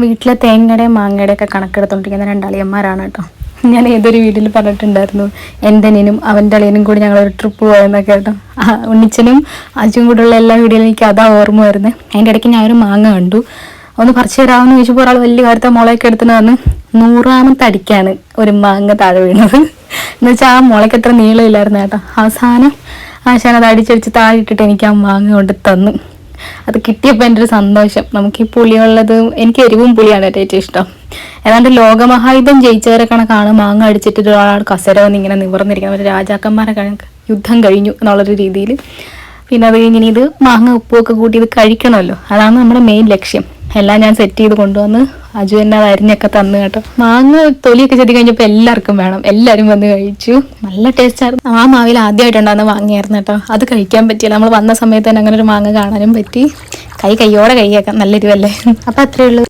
വീട്ടിലെ തേങ്ങയുടെയും മാങ്ങയുടെ ഒക്കെ കണക്കെടുത്തോണ്ടിരിക്കുന്ന രണ്ടാളിയന്മാരാണ് കേട്ടോ. ഞാൻ ഏതൊരു വീട്ടിൽ പറഞ്ഞിട്ടുണ്ടായിരുന്നു എന്റെ അനിയനും അവന്റെ അളിയനും കൂടി ഞങ്ങൾ ഒരു ട്രിപ്പ് പോയെന്നൊക്കെ കേട്ടോ. ഉണ്ണിച്ചനും അജും കൂടെ ഉള്ള എല്ലാ വീഡിയോയിലും എനിക്ക് അതാ ഓർമ്മ വരുന്നത് അതിന്റെ ഇടയ്ക്ക് ഞാൻ ഒരു മാങ്ങ കണ്ടു. ഒന്ന് പറിച്ചു തരാമെന്ന് ചോദിച്ചപ്പോൾ ഒരാൾ വലിയ കാര്യത്തെ മുളയൊക്കെ എടുത്തിട്ട് വന്ന് നൂറാമത്തെ അടിക്കാണ് ഒരു മാങ്ങ താഴെ വീണത്. എന്ന് വെച്ചാൽ ആ മുളയ്ക്ക് എത്ര നീളമില്ലായിരുന്നു കേട്ടോ. അവസാനം ആശാൻ അത് അടിച്ചടിച്ച് താഴെ ഇട്ടിട്ട് എനിക്ക് ആ മാങ്ങ കൊണ്ട് തന്നു. അത് കിട്ടിയപ്പോൾ എന്റെ ഒരു സന്തോഷം. നമുക്ക് ഈ പുളിയുള്ളത് എനിക്ക് എരിവും പുളിയാണ് ഏറ്റവും ഇഷ്ടം. ഏതാണ്ട് ലോകമഹായുധം ജയിച്ചവരെ കണക്കാണ് മാങ്ങ അടിച്ചിട്ട് ഒരാൾ കസര വന്ന് ഇങ്ങനെ നിവർന്നിരിക്കുന്നത്. ഒരു രാജാക്കന്മാരെ കണക്ക് യുദ്ധം കഴിഞ്ഞു എന്നുള്ളൊരു രീതിയിൽ പിന്നെ അത് കഴിഞ്ഞ് ഇത് മാങ്ങ ഉപ്പുമൊക്കെ കൂട്ടി ഇത് കഴിക്കണമല്ലോ. അതാണ് നമ്മുടെ മെയിൻ ലക്ഷ്യം. എല്ലാം ഞാൻ സെറ്റ് ചെയ്ത് കൊണ്ടുവന്ന് അജു എന്നെ അരിഞ്ഞൊക്കെ തന്നു കേട്ടോ. മാങ്ങ തൊലിയൊക്കെ ചെത്തി കഴിഞ്ഞപ്പോൾ എല്ലാവർക്കും വേണം. എല്ലാവരും വന്ന് കഴിച്ചു. നല്ല ടേസ്റ്റ് ആയിരുന്നു. ആ മാവിൽ ആദ്യമായിട്ടുണ്ടാകുന്ന മാങ്ങയായിരുന്നു കേട്ടോ. അത് കഴിക്കാൻ പറ്റിയില്ല. നമ്മൾ വന്ന സമയത്ത് തന്നെ അങ്ങനെ ഒരു മാങ്ങ കാണാനും പറ്റി. കൈ കൈയോടെ കൈയൊക്കെ നല്ല അല്ലേ അപ്പം അത്രയേ ഉള്ളൂ.